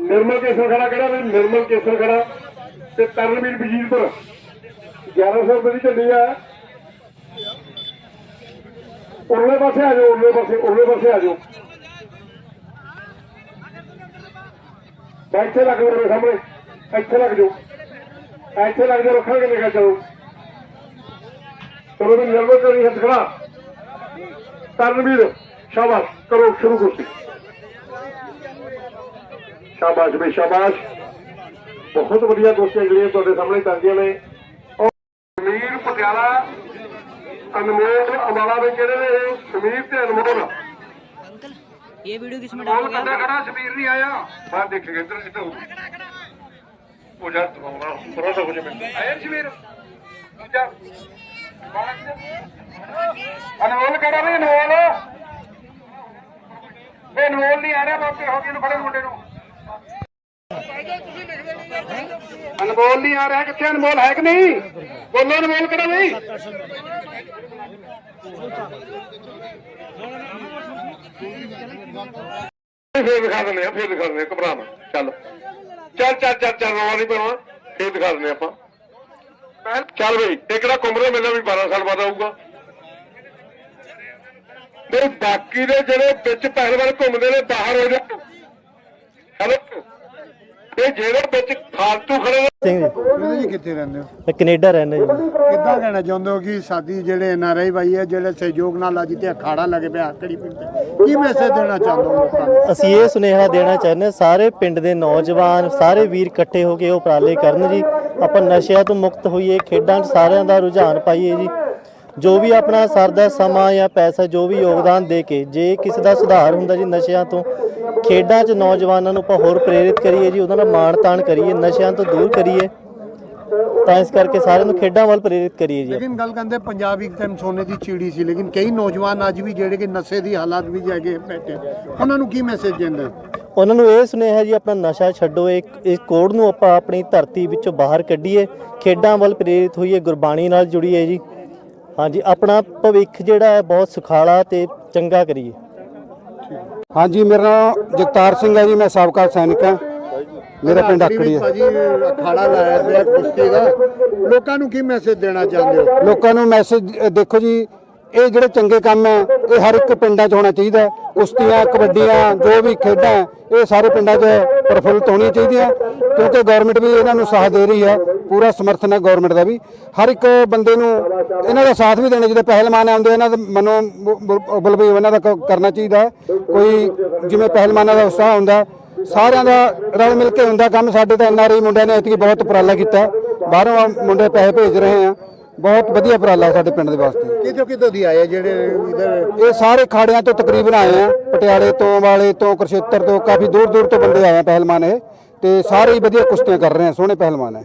ਨਿਰਮਲ ਕੇਸਰ ਖੜਾ ਕਿਹੜਾ ਵੀ ਨਿਰਮਲ ਕੇਸਰ ਖੜਾ ਤੇ ਤਰਨਵੀਰ ਵਜੀਰਪੁਰ 1100 ਰੁਪਏ ਦੀ ਝੰਡੀ ਆ। ਉਰਲੇ ਪਾਸੇ ਆ ਜਾਓ, ਉਰਲੇ ਪਾਸੇ ਉਰਲੇ ਪਾਸੇ ਆ ਜਾਓ। ਇੱਥੇ ਲੱਗ ਜਾਓ ਸਾਹਮਣੇ। ਇੱਥੇ ਲੱਗ ਜਾਓ। ਇੱਥੇ ਲੱਗ ਜਾਓ ਰੱਖਾਂਗੇ ਨਿਕਲ ਚਲੋ ਚਲੋ ਵੀ ਨਿਰਮਲ ਕਰੀ ਹੱਥ ਖੜਾ। ਤਰਨਵੀਰ, ਸ਼ਾਬਾਸ਼। ਕਰੋ, ਸ਼ੁਰੂ ਕੁਸ਼ਤੀ ਸ਼ਾਬਾਸ਼ ਬੇ ਸ਼ਾਬਾਸ਼। ਬਹੁਤ ਵਧੀਆ ਗੋਸ਼ਟੀਆਂ ਜਿਹੜੀਆਂ ਤੁਹਾਡੇ ਸਾਹਮਣੇ ਚੱਲਦੀਆਂ ਨੇ। ਔਰ ਸਮੀਰ ਪਟਿਆਲਾ ਅਨਮੋਲ ਅੰਬਾਲਾ ਦੇ ਕਿਹੜੇ ਨੇ ਸਮੀਰ ਤੇ ਅਨਮੋਲ। ਅੰਕਲ ਇਹ ਵੀਡੀਓ ਕਿਸ ਮਿੰਟ ਆਉਗੀ ਕੱਢਾ ਸਮੀਰ ਨਹੀਂ ਆਇਆ। ਬਾਹਰ ਦੇਖੇਗਾ ਇੱਧਰ ਇੱਧਰ ਉਹ ਜਾ ਤੁਮਾਰਾ ਥੋੜਾ ਤਾਂ ਹੋ ਮੈਂ ਆਇਆ ਸਮੀਰ? ਦੂਜਾ। ਅਨਮੋਲ ਕਿਹੜਾ ਨਹੀਂ ਅਨਮੋਲ। ਇਹ ਨਹੀਂ ਆ ਰਿਹਾ ਬਾਪੇ ਹੋ ਗਏ ਨੂੰ ਫੜੇ ਮੁੰਡੇ ਨੂੰ। ਅਨਮੋਲ ਨਹੀਂ ਆ ਰਿਹਾ, ਕਿੱਥੇ ਅਨਮੋਲ? ਹੈ ਕਿ ਨਹੀਂ? ਬੋਲੋ ਅਨਮੋਲ ਕਿਹੜਾ ਨਹੀਂ ਫੇਰ ਦਿਖਾ ਦਿੰਦੇ ਆ, ਫੇਰ ਦਿਖਾ ਦਿੰਦੇ ਘਬਰਾ ਨਾ। ਚੱਲ। ਚੱਲ ਚੱਲ ਚੱਲ ਚੱਲ, ਰੌਲਾ ਨਹੀਂ ਪਾਉਣਾ। ਫੇਰ ਦਿਖਾ ਦਿੰਦੇ ਆਪਾਂ। ਚੱਲ ਬਈ ਇਹ ਕਿਹੜਾ ਕੁਮਰੇ ਮੇਲਾ ਵੀ 12 ਸਾਲ ਬਾਅਦ ਆਊਗਾ। ਨਹੀਂ ਬਾਕੀ ਦੇ ਜਿਹੜੇ ਵਿੱਚ ਪਹਿਲਵਾਨ ਘੁੰਮਦੇ ਨੇ, ਬਾਹਰ ਹੋ ਜਾ। ਹੈਲੋ। ਇਹ ਜਿਹੜੇ ਵਿੱਚ ਫਾਲਤੂ ਖੜੇ ਨੇ। ਸਿੰਘ ਜੀ। ਵੀਰ ਜੀ ਕਿੱਥੇ ਰਹਿੰਦੇ ਹੋ? ਮੈਂ ਕੈਨੇਡਾ ਰਹਿੰਦਾ ਜੀ। ਕਿੱਦਾਂ ਕਹਿਣਾ ਚਾਹੁੰਦੇ ਹੋ ਕਿ ਸਾਡੀ ਜਿਹੜੇ ਐਨਆਰਆਈ ਭਾਈ ਹੈ ਜਿਹੜੇ ਸਹਿਯੋਗ ਨਾਲ ਅੱਜ ਤੇ ਅਖਾੜਾ ਲੱਗੇ ਪਿਆ ਆਕੜੀ ਪਿੰਡ ਤੇ ਕੀ ਮੈਸੇਜ ਦੇਣਾ ਚਾਹੁੰਦੇ ਹੋ ਲੋਕਾਂ ਨੂੰ? ਅਸੀਂ ਇਹ ਸੁਨੇਹਾ ਦੇਣਾ ਚਾਹੁੰਦੇ ਹਾਂ ਸਾਰੇ ਪਿੰਡ ਦੇ ਨੌਜਵਾਨ ਸਾਰੇ ਵੀਰ ਇਕੱਠੇ ਹੋ ਕੇ ਉਪਰਾਲੇ ਕਰਨ ਜੀ। ਆਪਾਂ ਨਸ਼ਿਆਂ ਤੋਂ ਮੁਕਤ ਹੋਈਏ ਖੇਡਾਂ 'ਚ ਸਾਰਿਆਂ ਦਾ ਰੁਝਾਨ ਪਾਈਏ ਜੀ। ਜੋ ਵੀ ਆਪਣਾ ਸਰਦਾ ਸਮਾਂ ਜਾਂ ਪੈਸਾ ਜੋ ਵੀ ਯੋਗਦਾਨ ਦੇ ਕੇ ਜੇ ਕਿਸੇ ਦਾ ਸੁਧਾਰ ਹੁੰਦਾ ਜੀ ਨਸ਼ਿਆਂ ਤੋਂ ਖੇਡਾਂ 'ਚ ਨੌਜਵਾਨਾਂ ਨੂੰ ਆਪਾਂ ਹੋਰ ਪ੍ਰੇਰਿਤ ਕਰੀਏ ਜੀ ਉਹਨਾਂ ਦਾ ਮਾਣ ਤਾਣ ਕਰੀਏ ਨਸ਼ਿਆਂ ਤੋਂ ਦੂਰ ਕਰੀਏ ਤਾਂ ਇਸ ਕਰਕੇ ਸਾਰਿਆਂ ਨੂੰ ਖੇਡਾਂ ਵੱਲ ਪ੍ਰੇਰਿਤ ਕਰੀਏ ਜੀ ਲੇਕਿਨ ਗੱਲ ਕਹਿੰਦੇ ਪੰਜਾਬ ਇੱਕ ਟਾਈਮ ਸੋਨੇ ਦੀ ਚਿੜੀ ਸੀ ਲੇਕਿਨ ਕਈ ਨੌਜਵਾਨ ਅੱਜ ਵੀ ਜਿਹੜੇ ਕਿ ਨਸ਼ੇ ਦੀ ਹਾਲਾਤ ਵਿੱਚ ਹੈਗੇ ਬੈਠੇ ਉਹਨਾਂ ਨੂੰ ਕੀ ਮੈਸੇਜ ਦਿੰਦੇ? ਉਹਨਾਂ ਨੂੰ ਇਹ ਸੁਨੇਹਾ ਜੀ ਆਪਣਾ ਨਸ਼ਾ ਛੱਡੋ ਇੱਕ ਇਸ ਕੋਡ ਨੂੰ ਆਪਾਂ ਆਪਣੀ ਧਰਤੀ ਵਿੱਚੋਂ ਬਾਹਰ ਕੱਢੀਏ ਖੇਡਾਂ ਵੱਲ ਪ੍ਰੇਰਿਤ ਹੋਈਏ ਗੁਰਬਾਣੀ ਨਾਲ ਜੁੜੀਏ ਜੀ। ਹਾਂਜੀ ਆਪਣਾ ਭਵਿੱਖ ਜਿਹੜਾ ਹੈ ਬਹੁਤ ਸੁਖਾਲਾ ਤੇ ਚੰਗਾ ਕਰੀਏ। ਹਾਂਜੀ ਮੇਰਾ ਨਾਮ ਜਗਤਾਰ ਸਿੰਘ ਹੈ ਜੀ ਮੈਂ ਸਾਬਕਾ ਸੈਨਿਕ ਹਾਂ। ਮੇਰਾ ਪਿੰਡ ਆਕੜੀ ਹੈ। ਭਾਜੀ ਅਖਾੜਾ ਲਾਇਆ ਪਿਆ ਕੁਸ਼ਤੀ ਦਾ। ਲੋਕਾਂ ਨੂੰ ਕੀ ਮੈਸੇਜ ਦੇਣਾ ਚਾਹੁੰਦੇ ਹੋ? ਲੋਕਾਂ ਨੂੰ ਮੈਸੇਜ ਦੇਖੋ ਜੀ ਇਹ ਜਿਹੜੇ ਚੰਗੇ ਕੰਮ ਹੈ ਇਹ ਹਰ ਇੱਕ ਪਿੰਡਾਂ 'ਚ ਹੋਣਾ ਚਾਹੀਦਾ ਹੈ। ਕੁਸ਼ਤੀਆਂ ਕਬੱਡੀਆਂ ਜੋ ਵੀ ਖੇਡਾਂ ਇਹ ਸਾਰੇ ਪਿੰਡਾਂ 'ਚ ਪ੍ਰਫੁੱਲਤ ਹੋਣੀਆਂ ਚਾਹੀਦੀਆਂ। ਕਿਉਂਕਿ ਗਵਰਨਮੈਂਟ ਵੀ ਇਹਨਾਂ ਨੂੰ ਸਾਥ ਦੇ ਰਹੀ ਹੈ। ਪੂਰਾ ਸਮਰਥਨ ਹੈ ਗਵਰਨਮੈਂਟ ਦਾ ਵੀ। ਹਰ ਇੱਕ ਬੰਦੇ ਨੂੰ ਇਹਨਾਂ ਦਾ ਸਾਥ ਵੀ ਦੇਣਾ ਚਾਹੀਦਾ। ਪਹਿਲਵਾਨ ਆਉਂਦੇ ਇਹਨਾਂ ਦਾ ਮਨੋਂ ਬਲ ਵੀ ਇਹਨਾਂ ਦਾ ਕਰਨਾ ਚਾਹੀਦਾ ਹੈ। ਕੋਈ ਜਿਵੇਂ ਪਹਿਲਵਾਨਾਂ ਦਾ ਉਤਸ਼ਾਹ ਹੁੰਦਾ ਸਾਰਿਆਂ ਦਾ ਰਲ ਮਿਲ ਕੇ ਹੁੰਦਾ ਕੰਮ। ਸਾਡੇ ਤਾਂ ਐਨਆਰਆਈ ਮੁੰਡਿਆਂ ਨੇ ਐਤਕੀ ਬਹੁਤ ਉਪਰਾਲਾ ਕੀਤਾ। ਬਾਹਰੋਂ ਮੁੰਡੇ ਪੈਸੇ ਭੇਜ ਰਹੇ ਆ। ਬਹੁਤ ਵਧੀਆ ਉਪਰਾਲਾ ਸਾਡੇ ਪਿੰਡ ਦੇ ਵਾਸਤੇ। ਕਿਦੋਂ ਕਿਦੋਂ ਦੀ ਆਏ ਜਿਹੜੇ ਇਧਰ? ਇਹ ਸਾਰੇ ਖਾੜਿਆਂ ਤੋਂ ਤਕਰੀਬਨ ਆਏ ਆ। ਪਟਿਆਲੇ ਤੋਂ ਵਾਲੇ ਤੋਂ ਕੁਰਸ਼ੇਤਰ ਤੋਂ ਕਾਫੀ ਦੂਰ ਦੂਰ ਤੋਂ ਬੰਦੇ ਆਏ ਆ ਪਹਿਲਵਾਨ ਇਹ। ਤੇ ਸਾਰੇ ਹੀ ਵਧੀਆ ਕੁਸ਼ਤੀਆਂ ਕਰ ਰਹੇ ਆ ਸੋਹਣੇ ਪਹਿਲਵਾਨ ਹੈ।